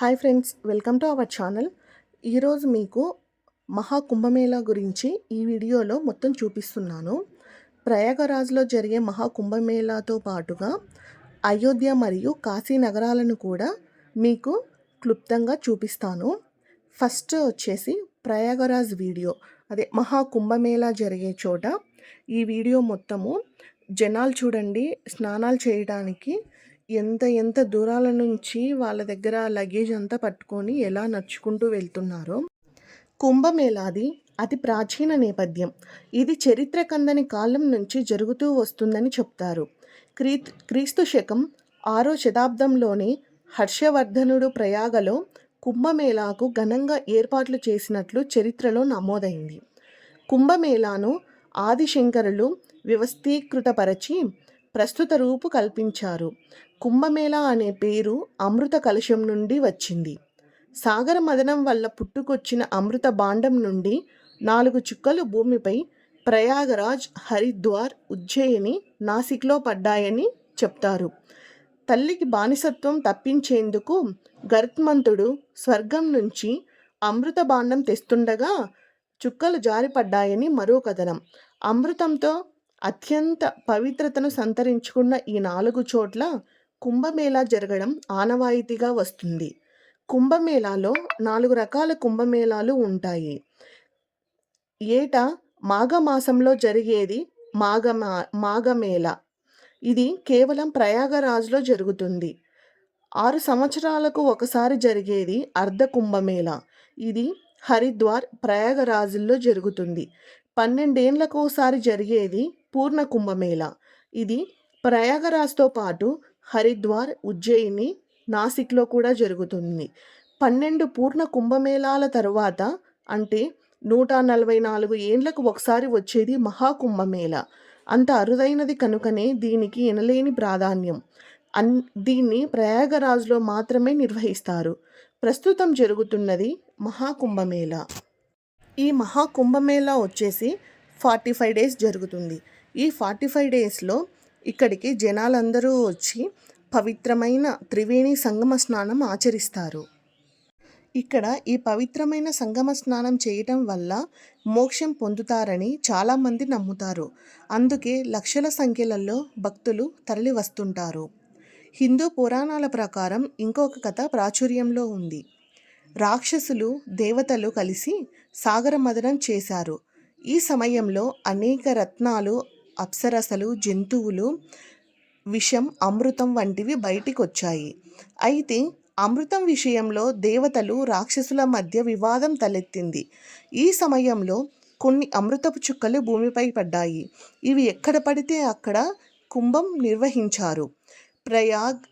Hi friends welcome to our channel. ఈరోజు మీకు మహా కుంభమేళా గురించి ఈ వీడియోలో మొత్తం చూపిస్తున్నాను. ప్రయాగరాజ్లో జరిగే మహా కుంభమేళాతో పాటుగా అయోధ్య మరియు కాశీ నగరాలను కూడా మీకు క్లుప్తంగా చూపిస్తాను. ఫస్ట్ వచ్చేసి ప్రయాగరాజ్ వీడియో. అదే మహా కుంభమేళా జరిగే చోట ఈ వీడియో మొత్తము జనాలు చూడండి స్నానాలు చేయడానికి ఎంత ఎంత దూరాల నుంచి వాళ్ళ దగ్గర లగేజ్ అంతా పట్టుకొని ఎలా నడుచుకుంటూ వెళ్తున్నారో. కుంభమేళాది అతి ప్రాచీన నేపథ్యం. ఇది చరిత్ర కందని కాలం నుంచి జరుగుతూ వస్తుందని చెప్తారు. క్రీ క్రీస్తు శకం ఆరో శతాబ్దంలోని హర్షవర్ధనుడు ప్రయాగలో కుంభమేళాకు ఘనంగా ఏర్పాట్లు చేసినట్లు చరిత్రలో నమోదైంది. కుంభమేళాను ఆదిశంకరులు వ్యవస్థీకృతపరచి ప్రస్తుత రూపు కల్పించారు. కుంభమేళా అనే పేరు అమృత కలశం నుండి వచ్చింది. సాగర మదనం వల్ల పుట్టుకొచ్చిన అమృత బాండం నుండి నాలుగు చుక్కలు భూమిపై ప్రయాగరాజ్ హరిద్వార్ ఉజ్జయిని నాసిక్లో పడ్డాయని చెప్తారు. తల్లికి బానిసత్వం తప్పించేందుకు గరుత్మంతుడు స్వర్గం నుంచి అమృత బాండం తెస్తుండగా చుక్కలు జారిపడ్డాయని మరో కథనం. అమృతంతో అత్యంత పవిత్రతను సంతరించుకున్న ఈ నాలుగు చోట్ల కుంభమేళా జరగడం ఆనవాయితీగా వస్తుంది. కుంభమేళాలో నాలుగు రకాల కుంభమేళాలు ఉంటాయి. ఏటా మాఘమాసంలో జరిగేది మాఘమా మాఘమేళ. ఇది కేవలం ప్రయాగరాజ్లో జరుగుతుంది. ఆరు సంవత్సరాలకు ఒకసారి జరిగేది అర్ధ కుంభమేళ. ఇది హరిద్వార్ ప్రయాగరాజుల్లో జరుగుతుంది. పన్నెండేండ్లకోసారి జరిగేది పూర్ణ కుంభమేళ. ఇది ప్రయాగరాజ్తో పాటు హరిద్వార్ ఉజ్జయిని నాసిక్లో కూడా జరుగుతుంది. పన్నెండు పూర్ణ కుంభమేళాల తరువాత అంటే నూట నలభై నాలుగు ఏండ్లకు ఒకసారి వచ్చేది మహాకుంభమేళ. అంత అరుదైనది కనుకనే దీనికి ఎనలేని ప్రాధాన్యం. అన్ దీన్ని ప్రయాగరాజ్లో మాత్రమే నిర్వహిస్తారు. ప్రస్తుతం జరుగుతున్నది మహాకుంభమేళ. ఈ మహాకుంభమేళ వచ్చేసి ఫార్టీ ఫైవ్ డేస్ జరుగుతుంది. ఈ ఫార్టీ ఫైవ్ డేస్లో ఇక్కడికి జనాలందరూ వచ్చి పవిత్రమైన త్రివేణి సంగమ స్నానం ఆచరిస్తారు. ఇక్కడ ఈ పవిత్రమైన సంగమ స్నానం చేయటం వల్ల మోక్షం పొందుతారని చాలామంది నమ్ముతారు. అందుకే లక్షల సంఖ్యలలో భక్తులు తరలి వస్తుంటారు హిందూ పురాణాల ప్రకారం ఇంకొక కథ ప్రాచుర్యంలో ఉంది. రాక్షసులు దేవతలు కలిసి సాగర మదనం చేశారు. ఈ సమయంలో అనేక రత్నాలు అప్సరసలు జంతువులు విషం అమృతం వంటివి బయటికి వచ్చాయి అయితే అమృతం విషయంలో దేవతలు రాక్షసుల మధ్య వివాదం తలెత్తింది. ఈ సమయంలో కొన్ని అమృతపు చుక్కలు భూమిపై పడ్డాయి. ఇవి ఎక్కడ పడితే అక్కడ కుంభం నిర్వహించారు. ప్రయాగ్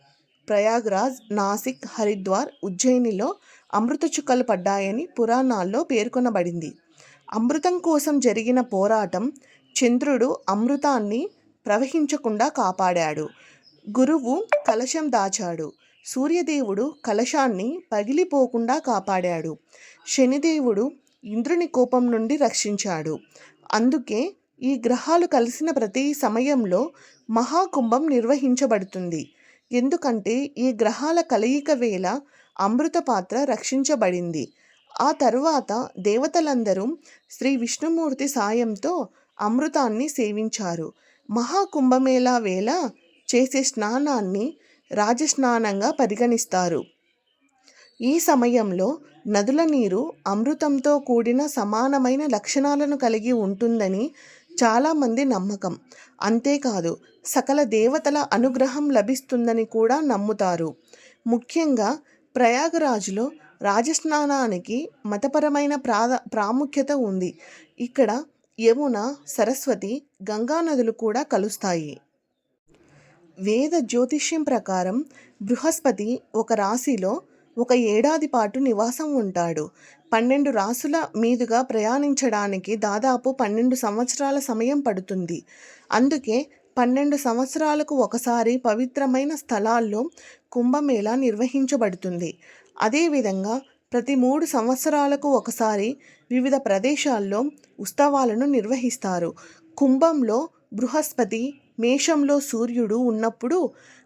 ప్రయాగ్రాజ్ నాసిక్ హరిద్వార్ ఉజ్జయినిలో అమృత చుక్కలు పడ్డాయని పురాణాల్లో పేర్కొనబడింది. అమృతం కోసం జరిగిన పోరాటం చంద్రుడు అమృతాన్ని ప్రవహించకుండా కాపాడాడు. గురువు కలశం దాచాడు. సూర్యదేవుడు కలశాన్ని పగిలిపోకుండా కాపాడాడు. శనిదేవుడు ఇంద్రుని కోపం నుండి రక్షించాడు. అందుకే ఈ గ్రహాలు కలిసిన ప్రతి సమయంలో మహాకుంభం నిర్వహించబడుతుంది. ఎందుకంటే ఈ గ్రహాల కలయిక వేళ అమృత పాత్ర రక్షించబడింది. ఆ తరువాత దేవతలందరూ శ్రీ విష్ణుమూర్తి సాయంతో అమృతాన్ని సేవించారు. మహాకుంభమేళా వేళ చేసే స్నానాన్ని రాజస్నానంగా పరిగణిస్తారు. ఈ సమయంలో నదుల నీరు అమృతంతో కూడిన సమానమైన లక్షణాలను కలిగి ఉంటుందని చాలామంది నమ్మకం. అంతేకాదు సకల దేవతల అనుగ్రహం లభిస్తుందని కూడా నమ్ముతారు. ముఖ్యంగా ప్రయాగరాజులో రాజస్నానానికి మతపరమైన ప్రా ప్రాముఖ్యత ఉంది. ఇక్కడ యమున సరస్వతి గంగా నదులు కూడా కలుస్తాయి. వేద జ్యోతిష్యం ప్రకారం బృహస్పతి ఒక రాశిలో ఒక ఏడాది పాటు నివాసం ఉంటాడు. పన్నెండు రాసుల మీదుగా ప్రయాణించడానికి దాదాపు పన్నెండు సంవత్సరాల సమయం పడుతుంది. అందుకే పన్నెండు సంవత్సరాలకు ఒకసారి పవిత్రమైన స్థలాల్లో కుంభమేళా నిర్వహించబడుతుంది. అదేవిధంగా ప్రతి మూడు సంవత్సరాలకు ఒకసారి వివిధ ప్రదేశాల్లో ఉత్సవాలను నిర్వహిస్తారు. కుంభంలో బృహస్పతి మేషంలో సూర్యుడు ఉన్నప్పుడు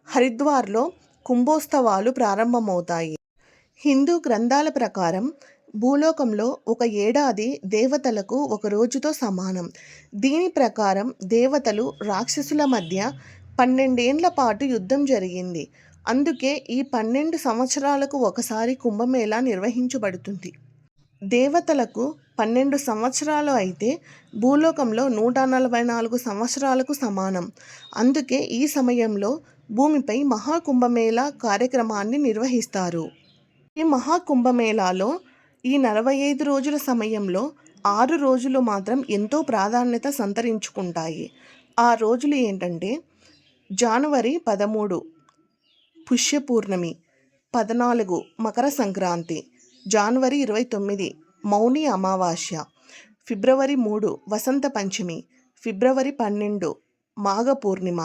హరిద్వార్లో కుంభోత్సవాలు ప్రారంభమవుతాయి. హిందూ గ్రంథాల ప్రకారం భూలోకంలో ఒక ఏడాది దేవతలకు ఒక రోజుతో సమానం. దీని ప్రకారం దేవతలు రాక్షసుల మధ్య పన్నెండేండ్ల పాటు యుద్ధం జరిగింది. అందుకే ఈ పన్నెండు సంవత్సరాలకు ఒకసారి కుంభమేళా నిర్వహించబడుతుంది. దేవతలకు పన్నెండు సంవత్సరాలు అయితే భూలోకంలో నూట నలభై నాలుగు సంవత్సరాలకు సమానం. అందుకే ఈ సమయంలో భూమిపై మహాకుంభమేళా కార్యక్రమాన్ని నిర్వహిస్తారు. ఈ మహాకుంభమేళాలో ఈ నలభై ఐదు రోజుల సమయంలో ఆరు రోజులు మాత్రం ఎంతో ప్రాధాన్యత సంతరించుకుంటాయి. ఆ రోజులు ఏంటంటే జనవరి పదమూడు పుష్యపూర్ణమి పద్నాలుగు మకర సంక్రాంతి జనవరి ఇరవై తొమ్మిది మౌని అమావాస్య ఫిబ్రవరి మూడు వసంత పంచమి ఫిబ్రవరి పన్నెండు మాఘ పూర్ణిమ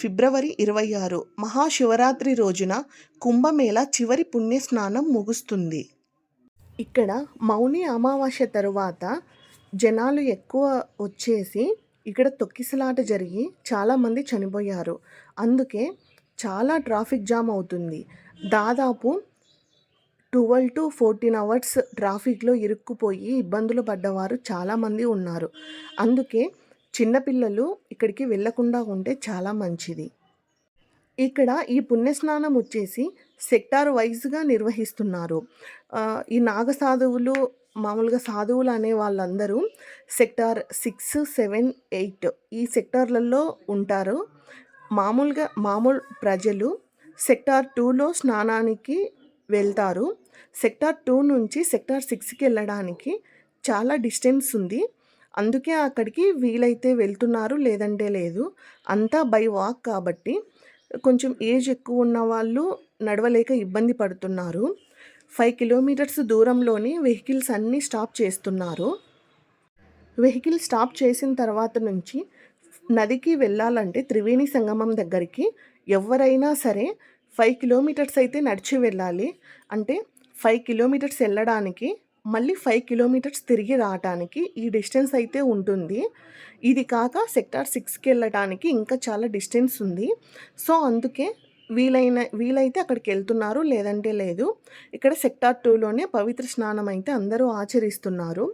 ఫిబ్రవరి ఇరవై ఆరు మహాశివరాత్రి రోజున కుంభమేళ చివరి పుణ్యస్నానం ముగుస్తుంది. ఇక్కడ మౌని అమావాస్య తరువాత జనాలు ఎక్కువ వచ్చేసి ఇక్కడ తొక్కిసలాట జరిగి చాలామంది చనిపోయారు. అందుకే చాలా ట్రాఫిక్ జామ్ అవుతుంది. దాదాపు ట్వెల్వ్ టు ఫోర్టీన్ అవర్స్ ట్రాఫిక్లో ఇరుక్కుపోయి ఇబ్బందులు పడ్డవారు చాలామంది ఉన్నారు. అందుకే చిన్నపిల్లలు ఇక్కడికి వెళ్ళకుండా ఉంటే చాలా మంచిది. ఇక్కడ ఈ పుణ్యస్నానం వచ్చేసి సెక్టార్ వైజ్గా నిర్వహిస్తున్నారు. ఈ నాగ సాధువులు మామూలుగా సాధువులు అనే వాళ్ళందరూ సెక్టార్ సిక్స్ సెవెన్ ఎయిట్ ఈ సెక్టార్లలో ఉంటారు. మామూలుగా మామూలు ప్రజలు సెక్టార్ టూలో స్నానానికి వెళ్తారు. సెక్టార్ టూ నుంచి సెక్టార్ సిక్స్కి వెళ్ళడానికి చాలా డిస్టెన్స్ ఉంది. అందుకే అక్కడికి వీలైతే వెళ్తున్నారు లేదంటే లేదు. అంతా బై వాక్ కాబట్టి కొంచెం ఏజ్ ఎక్కువ ఉన్న వాళ్ళు నడవలేక ఇబ్బంది పడుతున్నారు. ఫైవ్ కిలోమీటర్స్ దూరంలోనే వెహికల్స్ అన్నీ స్టాప్ చేస్తున్నారు. వెహికల్ స్టాప్ చేసిన తర్వాత నుంచి నదికి వెళ్ళాలంటే త్రివేణి సంగమం దగ్గరికి ఎవరైనా సరే ఫైవ్ కిలోమీటర్స్ అయితే నడిచి వెళ్ళాలి. అంటే ఫైవ్ కిలోమీటర్స్ వెళ్ళడానికి మళ్ళీ ఫైవ్ కిలోమీటర్స్ తిరిగి రావడానికి ఈ డిస్టెన్స్ అయితే ఉంటుంది. ఇది కాక సెక్టార్ సిక్స్కి వెళ్ళడానికి ఇంకా చాలా డిస్టెన్స్ ఉంది. సో అందుకే వీలైన వీలైతే అక్కడికి వెళ్తున్నారు లేదంటే లేదు. ఇక్కడ సెక్టార్ టూలోనే పవిత్ర స్నానం అయితే అందరూ ఆచరిస్తున్నారు.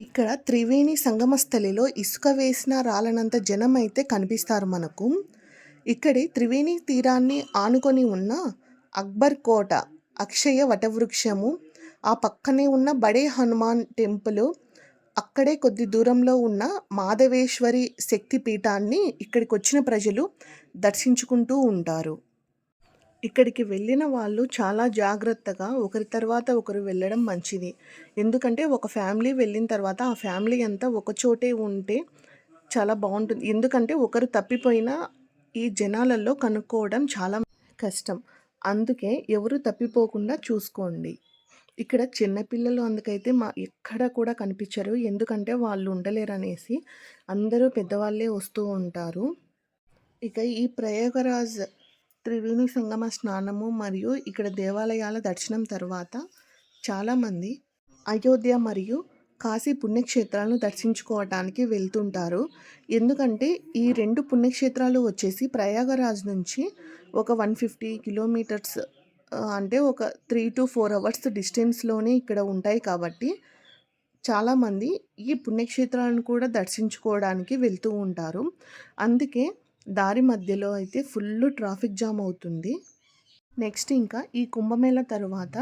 ఇక్కడ త్రివేణి సంగమస్థలిలో ఇసుక వేసిన రాలనంత జనం అయితే కనిపిస్తారు మనకు. ఇక్కడి త్రివేణి తీరాన్ని ఆనుకొని ఉన్న అక్బర్ కోట అక్షయ వటవృక్షము ఆ పక్కనే ఉన్న బడే హనుమాన్ టెంపుల్ అక్కడే కొద్ది దూరంలో ఉన్న మాధవేశ్వరి శక్తి పీఠాన్ని ఇక్కడికి వచ్చిన ప్రజలు దర్శించుకుంటూ ఉంటారు. ఇక్కడికి వెళ్ళిన వాళ్ళు చాలా జాగ్రత్తగా ఒకరి తర్వాత ఒకరు వెళ్ళడం మంచిది. ఎందుకంటే ఒక ఫ్యామిలీ వెళ్ళిన తర్వాత ఆ ఫ్యామిలీ అంతా ఒక చోటే ఉంటే చాలా బాగుంటుంది. ఎందుకంటే ఒకరు తప్పిపోయినా ఈ జనాలలో కనుక్కోవడం చాలా కష్టం. అందుకే ఎవరు తప్పిపోకుండా చూసుకోండి. ఇక్కడ చిన్నపిల్లలు అందుకైతే మా ఎక్కడ కూడా కనిపించరు. ఎందుకంటే వాళ్ళు ఉండలేరనేసి అందరూ పెద్దవాళ్ళే వస్తూ ఉంటారు. ఇక ఈ ప్రయాగరాజ్ త్రివేణి సంగమ స్నానము మరియు ఇక్కడ దేవాలయాల దర్శనం తర్వాత చాలామంది అయోధ్య మరియు కాశీ పుణ్యక్షేత్రాలను దర్శించుకోవటానికి వెళ్తుంటారు. ఎందుకంటే ఈ రెండు పుణ్యక్షేత్రాలు వచ్చేసి ప్రయాగరాజ్ నుంచి ఒక వన్ ఫిఫ్టీ కిలోమీటర్స్ అంటే ఒక త్రీ టు ఫోర్ అవర్స్ డిస్టెన్స్లోనే ఇక్కడ ఉంటాయి కాబట్టి చాలామంది ఈ పుణ్యక్షేత్రాలను కూడా దర్శించుకోవడానికి వెళ్తూ ఉంటారు. అందుకే దారి మధ్యలో అయితే ఫుల్ ట్రాఫిక్ జామ్ అవుతుంది. నెక్స్ట్ ఇంకా ఈ కుంభమేళ తర్వాత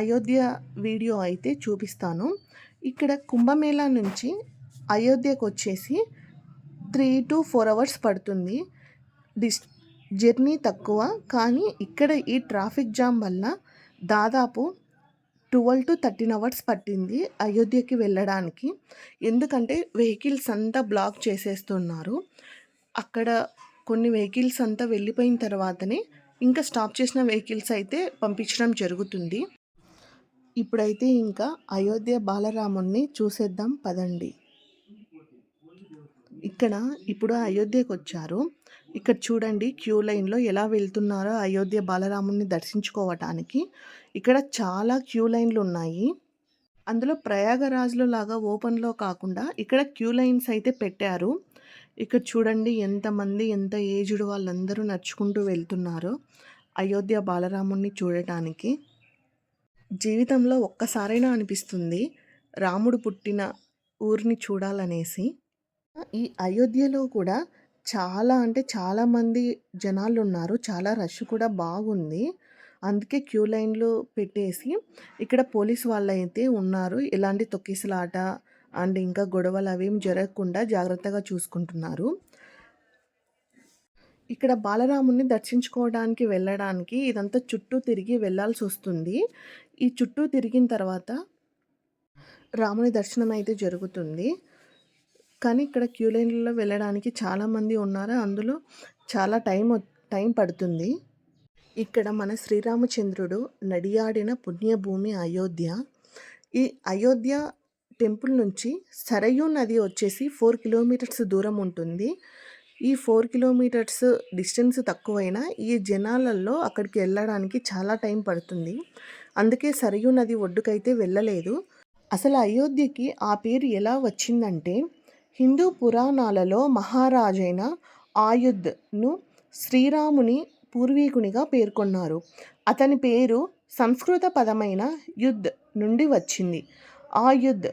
అయోధ్య వీడియో అయితే చూపిస్తాను. ఇక్కడ కుంభమేళా నుంచి అయోధ్యకు వచ్చేసి త్రీ టు ఫోర్ అవర్స్ పడుతుంది. డిస్ జర్నీ తక్కువ. కానీ ఇక్కడ ఈ ట్రాఫిక్ జామ్ వల్ల దాదాపు ట్వెల్వ్ టు థర్టీన్ అవర్స్ పట్టింది అయోధ్యకి వెళ్ళడానికి. ఎందుకంటే వెహికల్స్ అంతా బ్లాక్ చేసేస్తున్నారు. అక్కడ కొన్ని వెహికల్స్ అంతా వెళ్ళిపోయిన తర్వాతనే ఇంకా స్టాప్ చేసిన వెహికల్స్ అయితే పంపించడం జరుగుతుంది. ఇప్పుడైతే ఇంకా అయోధ్య బాలరాముణ్ణి చూసేద్దాం పదండి. ఇక్కడ ఇప్పుడు అయోధ్యకు వచ్చారు. ఇక్కడ చూడండి క్యూ లైన్లో ఎలా వెళ్తున్నారో అయోధ్య బాలరాముణ్ణి దర్శించుకోవటానికి. ఇక్కడ చాలా క్యూ లైన్లు ఉన్నాయి. అందులో ప్రయాగరాజ్లో లాగా ఓపెన్లో కాకుండా ఇక్కడ క్యూ లైన్స్ అయితే పెట్టారు. ఇక్కడ చూడండి ఎంతమంది ఎంత ఏజ్డ్ వాళ్ళందరూ నడుచుకుంటూ వెళ్తున్నారో అయోధ్య బాలరాముణ్ణి చూడటానికి జీవితంలో ఒక్కసారైనా అనిపిస్తుంది రాముడు పుట్టిన ఊరిని చూడాలనేసి. ఈ అయోధ్యలో కూడా చాలా అంటే చాలామంది జనాలున్నారు. చాలా రష్ కూడా బాగుంది. అందుకే క్యూ లైన్లు పెట్టేసి ఇక్కడ పోలీస్ వాళ్ళైతే ఉన్నారు. ఎలాంటి తొక్కిసలాట అండ్ ఇంకా గొడవలు అవేం జరగకుండా జాగ్రత్తగా చూసుకుంటున్నారు. ఇక్కడ బాలరాముని దర్శించుకోవడానికి వెళ్ళడానికి ఇదంతా చుట్టూ తిరిగి వెళ్ళాల్సి వస్తుంది ఈ చుట్టూ తిరిగిన తర్వాత రాముని దర్శనం అయితే జరుగుతుంది. కానీ ఇక్కడ క్యూ లైన్‌లలో వెళ్ళడానికి చాలామంది ఉన్నారు. అందులో చాలా టైం టైం పడుతుంది. ఇక్కడ మన శ్రీరామచంద్రుడు నడియాడిన పుణ్యభూమి అయోధ్య. ఈ అయోధ్య టెంపుల్ నుంచి సరయూ నది వచ్చేసి ఫోర్ కిలోమీటర్స్ దూరం ఉంటుంది. ఈ ఫోర్ కిలోమీటర్స్ డిస్టెన్స్ తక్కువైనా ఈ జనాలలో అక్కడికి వెళ్ళడానికి చాలా టైం పడుతుంది. అందుకే సరయూ నది ఒడ్డుకైతే వెళ్ళలేదు. అసలు అయోధ్యకి ఆ పేరు ఎలా వచ్చిందంటే హిందూ పురాణాలలో మహారాజైన ఆయుధ్‌ను శ్రీరాముని పూర్వీకునిగా పేర్కొన్నారు. అతని పేరు సంస్కృత పదమైన యుద్ధ్ నుండి వచ్చింది. ఆయుధ్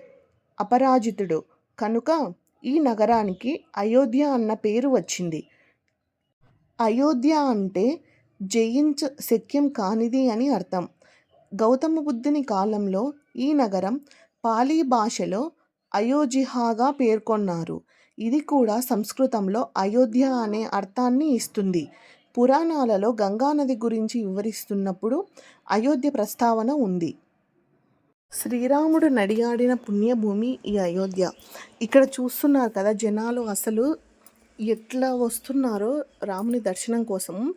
అపరాజితుడు కనుక ఈ నగరానికి అయోధ్య అన్న పేరు వచ్చింది. అయోధ్య అంటే జయించ శక్యం కానిది అని అర్థం. గౌతమ బుద్ధుని కాలంలో ఈ నగరం పాలీ భాషలో అయోజిహాగా పేర్కొన్నారు. ఇది కూడా సంస్కృతంలో అయోధ్య అనే అర్థాన్ని ఇస్తుంది. పురాణాలలో గంగా నది గురించి వివరిస్తున్నప్పుడు అయోధ్య ప్రస్తావన ఉంది. శ్రీరాముడు నడియాడిన పుణ్యభూమి ఈ అయోధ్య. ఇక్కడ చూస్తున్నారు కదా జనాలు అసలు ఎట్లా వస్తున్నారో రాముని దర్శనం కోసం.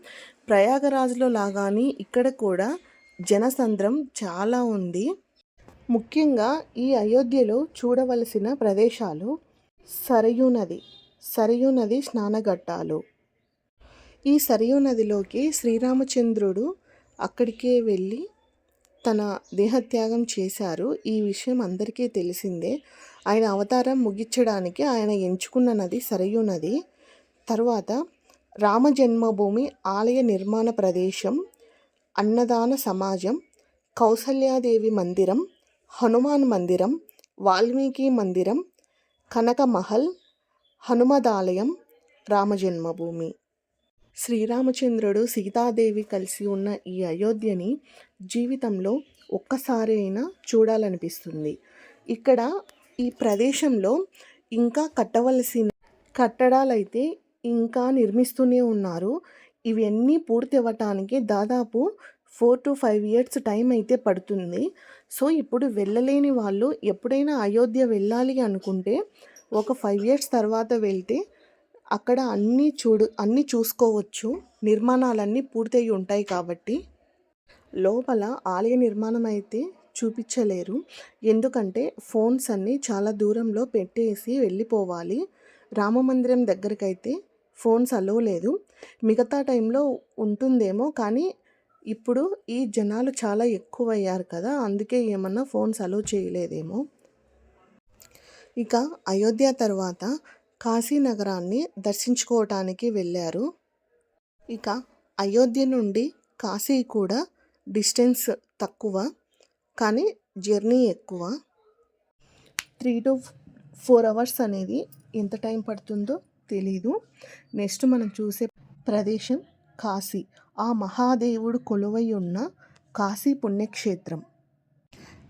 ప్రయాగరాజులో లాగానే ఇక్కడ కూడా జనసంద్రం చాలా ఉంది. ముఖ్యంగా ఈ అయోధ్యలో చూడవలసిన ప్రదేశాలు సరయూ నది. సరయూ నది స్నానఘట్టాలు. ఈ సరయూ నదిలోకి శ్రీరామచంద్రుడు అక్కడికే వెళ్ళి తన దేహత్యాగం చేశారు. ఈ విషయం అందరికీ తెలిసిందే. ఆయన అవతారం ముగించడానికి ఆయన ఎంచుకున్న నది సరయూ నది. తరువాత రామజన్మభూమి ఆలయ నిర్మాణ ప్రదేశం, అన్నదాన సమాజం, కౌసల్యాదేవి మందిరం, హనుమాన్ మందిరం, వాల్మీకి మందిరం, కనక మహల్, హనుమదాలయం, రామజన్మభూమి. శ్రీరామచంద్రుడు, సీతాదేవి కలిసి ఉన్న ఈ అయోధ్యని జీవితంలో ఒక్కసారైనా చూడాలనిపిస్తుంది. ఇక్కడ ఈ ప్రదేశంలో ఇంకా కట్టవలసిన కట్టడాలైతే ఇంకా నిర్మిస్తూనే ఉన్నారు. ఇవన్నీ పూర్తి అవ్వటానికి దాదాపు 4-5 ఇయర్స్ టైం అయితే పడుతుంది. సో, ఇప్పుడు వెళ్ళలేని వాళ్ళు ఎప్పుడైనా అయోధ్య వెళ్ళాలి అనుకుంటే ఒక ఫైవ్ ఇయర్స్ తర్వాత వెళ్తే అక్కడ అన్నీ చూడు అన్నీ చూసుకోవచ్చు. నిర్మాణాలన్నీ పూర్తయి ఉంటాయి కాబట్టి. లోపల ఆలయ నిర్మాణం అయితే చూపించలేరు. ఎందుకంటే ఫోన్స్ అన్నీ చాలా దూరంలో పెట్టేసి వెళ్ళిపోవాలి. రామమందిరం దగ్గరకైతే ఫోన్స్ అలో లేదు. మిగతా టైంలో ఉంటుందేమో కానీ ఇప్పుడు ఈ జనాలు చాలా ఎక్కువయ్యారు కదా! అందుకే ఏమన్నా ఫోన్స్ అలో చేయలేదేమో. ఇక అయోధ్య తర్వాత కాశీనగరాన్ని దర్శించుకోవటానికి వెళ్ళారు ఇక అయోధ్య నుండి కాశీ కూడా డిస్టెన్స్ తక్కువ. కానీ జర్నీ ఎక్కువ. 3-4 అవర్స్ అనేది ఎంత టైం పడుతుందో తెలీదు. నెక్స్ట్ మనం చూసే ప్రదేశం కాశీ. ఆ మహాదేవుడు కొలువై ఉన్న కాశీ పుణ్యక్షేత్రం.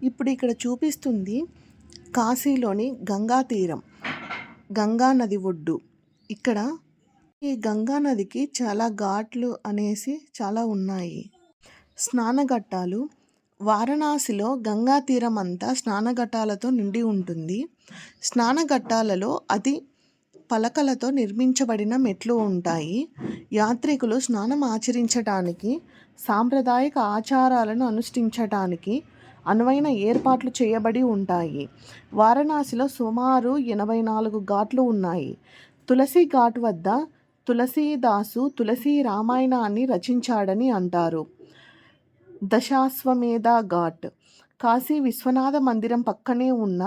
ఇప్పుడు ఇక్కడ చూపిస్తుంది కాశీలోని గంగా తీరం. గంగా నది ఒడ్డు. ఇక్కడ ఈ గంగా నదికి చాలా ఘాట్లు అనేసి చాలా ఉన్నాయి. స్నానఘట్టాలు వారణాసిలో గంగా తీరం అంతా స్నానఘట్టాలతో నిండి ఉంటుంది. స్నానఘట్టాలలో అతి పలకలతో నిర్మించబడిన మెట్లు ఉంటాయి. యాత్రికులు స్నానం ఆచరించటానికి, సాంప్రదాయక ఆచారాలను అనుష్ఠించటానికి అనువైన ఏర్పాట్లు చేయబడి ఉంటాయి. వారణాసిలో సుమారు ఎనభై నాలుగు ఘాట్లు ఉన్నాయి. తులసి ఘాట్ వద్ద తులసీదాసు తులసి రామాయణాన్ని రచించాడని అంటారు. దశాశ్వమేధ ఘాట్ కాశీ విశ్వనాథ మందిరం పక్కనే ఉన్న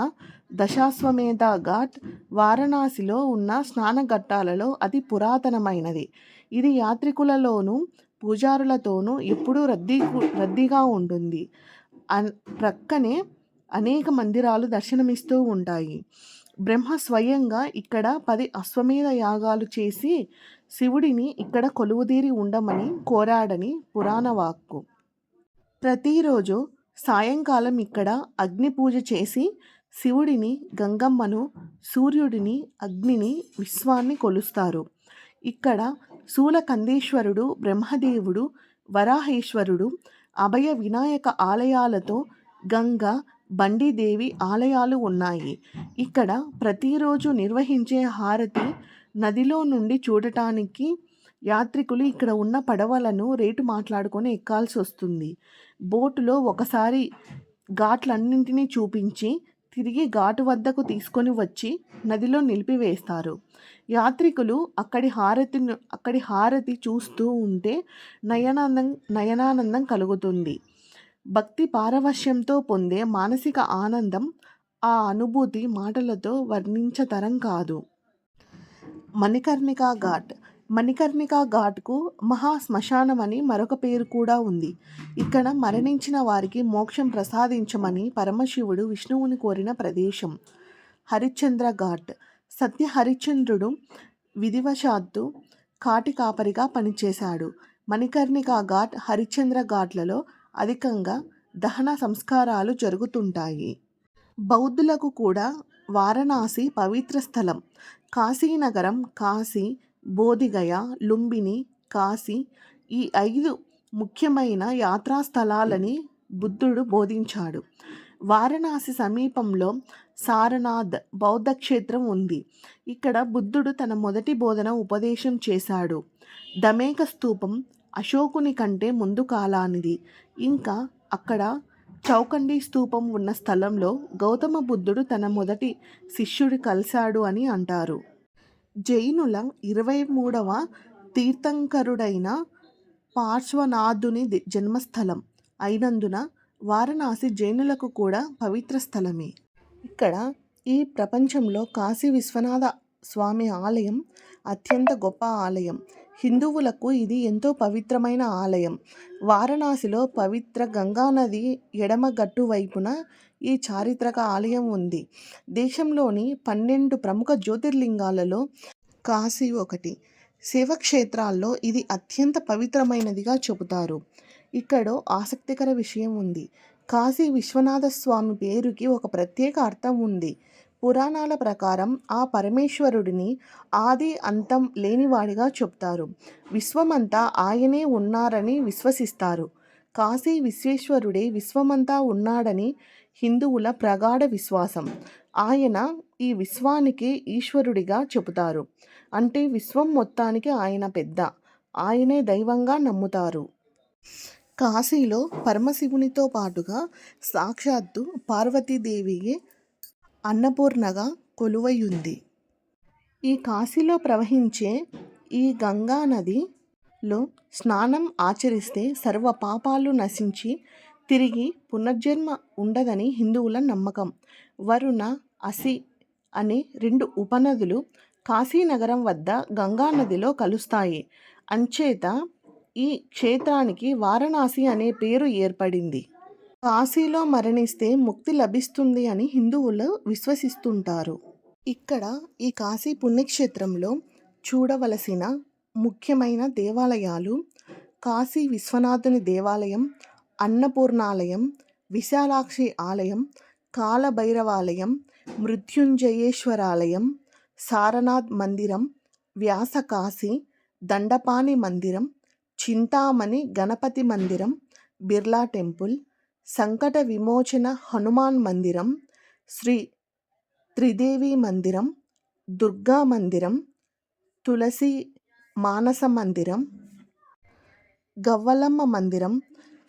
దశాశ్వమేధ ఘాట్ వారణాసిలో ఉన్న స్నానఘట్టాలలో అతి పురాతనమైనది. ఇది యాత్రికులలోనూ పూజారులతోనూ ఎప్పుడూ రద్దీ రద్దీగా ఉంటుంది. అన్ ప్రక్కనే అనేక మందిరాలు దర్శనమిస్తూ ఉంటాయి. బ్రహ్మ స్వయంగా ఇక్కడ పది అశ్వమేధ యాగాలు చేసి శివుడిని ఇక్కడ కొలువుదీరి ఉండమని కోరాడని పురాణ వాక్కు. ప్రతిరోజు సాయంకాలం ఇక్కడ అగ్ని పూజ చేసి శివుడిని గంగమ్మను సూర్యుడిని అగ్నిని విశ్వాన్ని కొలుస్తారు. ఇక్కడ శూలకందేశ్వరుడు బ్రహ్మదేవుడు వరాహేశ్వరుడు అభయ వినాయక ఆలయాలతో గంగ బండిదేవి ఆలయాలు ఉన్నాయి. ఇక్కడ ప్రతిరోజు నిర్వహించే హారతి నదిలో నుండి చూడటానికి యాత్రికులు ఇక్కడ ఉన్న పడవలను రేటు మాట్లాడుకొని ఎక్కాల్సి వస్తుంది బోటులో ఒకసారి ఘాట్లన్నింటినీ చూపించి తిరిగి ఘాటు వద్దకు తీసుకొని వచ్చి నదిలో నిలిపివేస్తారు. యాత్రికులు అక్కడి హారతిని అక్కడి హారతి చూస్తూ ఉంటే నయనానందం నయనానందం కలుగుతుంది. భక్తి పారవశ్యంతో పొందే మానసిక ఆనందం ఆ అనుభూతి మాటలతో వర్ణించతరం కాదు. మణికర్ణికా ఘాట్ మణికర్ణికా ఘాట్కు మహాశ్మశానం అని మరొక పేరు కూడా ఉంది. ఇక్కడ మరణించిన వారికి మోక్షం ప్రసాదించమని పరమశివుడు విష్ణువుని కోరిన ప్రదేశం. హరిశ్చంద్ర ఘాట్. సత్య హరిశ్చంద్రుడు విధివశాత్తు కాటి కాపరిగా పనిచేశాడు. మణికర్ణికా ఘాట్ హరిశ్చంద్ర ఘాట్లలో అధికంగా దహన సంస్కారాలు జరుగుతుంటాయి. బౌద్ధులకు కూడా వారణాసి పవిత్ర స్థలం. కాశీనగరం కాశీ బోధిగయ లుంబిని కాశీ ఈ ఐదు ముఖ్యమైన యాత్రా స్థలాలని బుద్ధుడు బోధించాడు. వారణాసి సమీపంలో సారనాథ్ బౌద్ధ క్షేత్రం ఉంది. ఇక్కడ బుద్ధుడు తన మొదటి బోధన ఉపదేశం చేశాడు. దమేక స్తూపం అశోకుని కంటే ముందు కాలానిది. ఇంకా అక్కడ చౌకండి స్తూపం ఉన్న స్థలంలో గౌతమ బుద్ధుడు తన మొదటి శిష్యుడు కలిశాడు అని అంటారు. జైనుల ఇరవై మూడవ తీర్థంకరుడైన పార్శ్వనాథుని జన్మస్థలం. అయినందున వారణాసి జైనులకు కూడా పవిత్ర స్థలమే. ఇక్కడ ఈ ప్రపంచంలో కాశీ విశ్వనాథ స్వామి ఆలయం అత్యంత గొప్ప ఆలయం. హిందువులకు ఇది ఎంతో పవిత్రమైన ఆలయం. వారణాసిలో పవిత్ర గంగానది ఎడమ గట్టు వైపున ఈ చారిత్రక ఆలయం ఉంది. దేశంలోని పన్నెండు ప్రముఖ జ్యోతిర్లింగాలలో కాశీ ఒకటి. శివక్షేత్రాల్లో ఇది అత్యంత పవిత్రమైనదిగా చెబుతారు. ఇక్కడ ఆసక్తికర విషయం ఉంది. కాశీ విశ్వనాథ స్వామి పేరుకి ఒక ప్రత్యేక అర్థం ఉంది. పురాణాల ప్రకారం ఆ పరమేశ్వరుడిని ఆది అంతం లేనివాడిగా చెప్తారు. విశ్వమంతా ఆయనే ఉన్నారని విశ్వసిస్తారు. కాశీ విశ్వేశ్వరుడే విశ్వమంతా ఉన్నాడని హిందువుల ప్రగాఢ విశ్వాసం. ఆయన ఈ విశ్వానికి ఈశ్వరుడిగా చెబుతారు. అంటే విశ్వం మొత్తానికి ఆయన పెద్ద. ఆయనే దైవంగా నమ్ముతారు. కాశీలో పరమశివునితో పాటుగా సాక్షాత్తు పార్వతీదేవియే అన్నపూర్ణగా కొలువై ఉంది ఈ కాశీలో ప్రవహించే ఈ గంగా నదిలో స్నానం ఆచరిస్తే సర్వ పాపాలు నశించి తిరిగి పునర్జన్మ ఉండదని హిందువుల నమ్మకం. వరుణ అసి అనే రెండు ఉపనదులు కాశీనగరం వద్ద గంగా నదిలో కలుస్తాయి. అంచేత ఈ క్షేత్రానికి వారణాసి అనే పేరు ఏర్పడింది. కాశీలో మరణిస్తే ముక్తి లభిస్తుంది అని హిందువులు విశ్వసిస్తుంటారు. ఇక్కడ ఈ కాశీ పుణ్యక్షేత్రంలో చూడవలసిన ముఖ్యమైన దేవాలయాలు కాశీ విశ్వనాథుని దేవాలయం అన్నపూర్ణాలయం విశాలాక్షి ఆలయం కాలభైరవాలయం మృత్యుంజయేశ్వరాలయం సారనాథ్ మందిరం వ్యాసకాశి దండపాణి మందిరం చింతామణి గణపతి మందిరం బిర్లా టెంపుల్ సంకట విమోచన హనుమాన్ మందిరం శ్రీ త్రిదేవి మందిరం దుర్గా మందిరం తులసి మానస మందిరం గవ్వలమ్మ మందిరం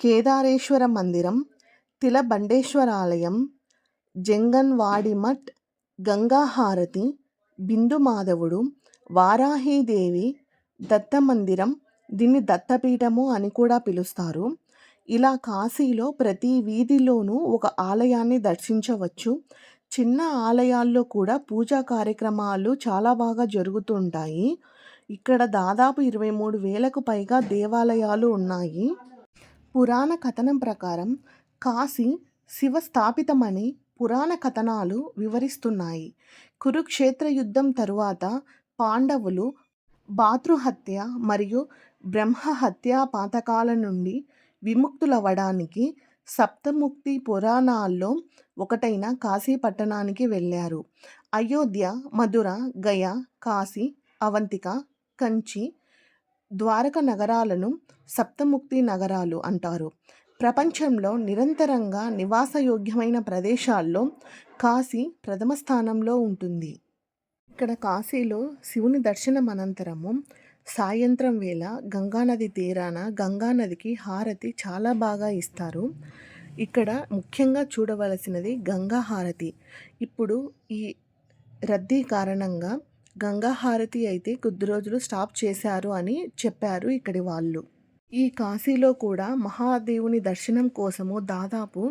కేదారేశ్వర మందిరం తిలబండేశ్వరాలయం జంగన్వాడిమఠ్ గంగాహారతి బిందు మాధవుడు వారాహీదేవి దత్త మందిరం దీన్ని దత్తపీఠము అని కూడా పిలుస్తారు. ఇలా కాశీలో ప్రతి వీధిలోనూ ఒక ఆలయాన్ని దర్శించవచ్చు. చిన్న ఆలయాల్లో కూడా పూజా కార్యక్రమాలు చాలా బాగా జరుగుతుంటాయి. ఇక్కడ దాదాపు ఇరవై మూడు వేలకు పైగా దేవాలయాలు ఉన్నాయి. పురాణ కథనం ప్రకారం కాశీ శివ స్థాపితమని పురాణ కథనాలు వివరిస్తున్నాయి. కురుక్షేత్ర యుద్ధం తరువాత పాండవులు భాతృహత్య మరియు బ్రహ్మహత్యా పాతకాల నుండి విముక్తులవ్వడానికి సప్తముక్తి పురాణాల్లో ఒకటైన కాశీ పట్టణానికి వెళ్ళారు అయోధ్య, మధుర గయ, కాశీ, అవంతిక, కంచి, ద్వారక నగరాలను సప్తముక్తి నగరాలు అంటారు. ప్రపంచంలో నిరంతరంగా నివాసయోగ్యమైన ప్రదేశాల్లో కాశీ ప్రథమ స్థానంలో ఉంటుంది. ఇక్కడ కాశీలో శివుని దర్శనం అనంతరము సాయంత్రం వేళ గంగానది తీరాన గంగానదికి హారతి చాలా బాగా ఇస్తారు. ఇక్కడ ముఖ్యంగా చూడవలసినది గంగా హారతి. ఇప్పుడు ఈ రద్దీ కారణంగా గంగా హారతి అయితే కొద్ది రోజులు స్టాప్ చేశారు అని చెప్పారు ఇక్కడి వాళ్ళు. ఈ కాశీలో కూడా మహాదేవుని దర్శనం కోసము దాదాపు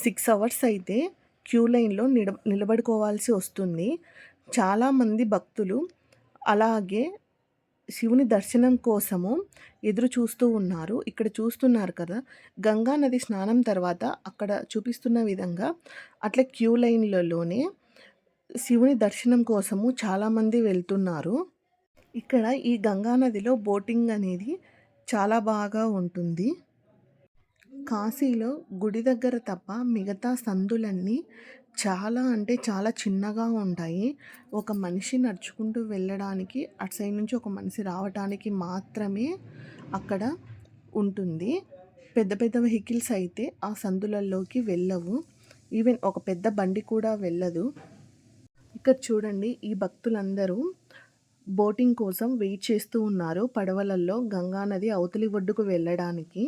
సిక్స్ అవర్స్ అయితే క్యూ లైన్‌లో నిడ నిలబడుకోవాల్సి వస్తుంది. చాలామంది భక్తులు అలాగే శివుని దర్శనం కోసము ఎదురు చూస్తూ ఉన్నారు. ఇక్కడ చూస్తున్నారు కదా! గంగా నది స్నానం తర్వాత అక్కడ చూపిస్తున్న విధంగా అట్లా క్యూ లైన్‌లలోనే శివుని దర్శనం కోసము చాలామంది వెళ్తున్నారు. ఇక్కడ ఈ గంగా నదిలో బోటింగ్ అనేది చాలా బాగా ఉంటుంది. కాశీలో గుడి దగ్గర తప్ప మిగతా సందులన్నీ చాలా అంటే చాలా చిన్నగా ఉంటాయి. ఒక మనిషి నడుచుకుంటూ వెళ్ళడానికి అటు సైడ్ నుంచి ఒక మనిషి రావటానికి మాత్రమే అక్కడ ఉంటుంది. పెద్ద పెద్ద వెహికల్స్ అయితే ఆ సందులల్లోకి వెళ్ళవు. ఈవెన్ ఒక పెద్ద బండి కూడా వెళ్ళదు. ఇక్కడ చూడండి ఈ భక్తులందరూ బోటింగ్ కోసం వెయిట్ చేస్తూ ఉన్నారు పడవలల్లో గంగా నది అవతలి ఒడ్డుకు వెళ్ళడానికి.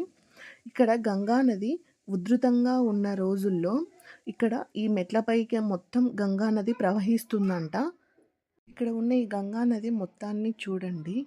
ఇక్కడ గంగా నది ఉధృతంగా ఉన్న రోజుల్లో ఇక్కడ ఈ మెట్లపైకి మొత్తం గంగా నది ప్రవహిస్తుందంట. ఇక్కడ ఉన్న ఈ గంగా నది మొత్తాన్ని చూడండి.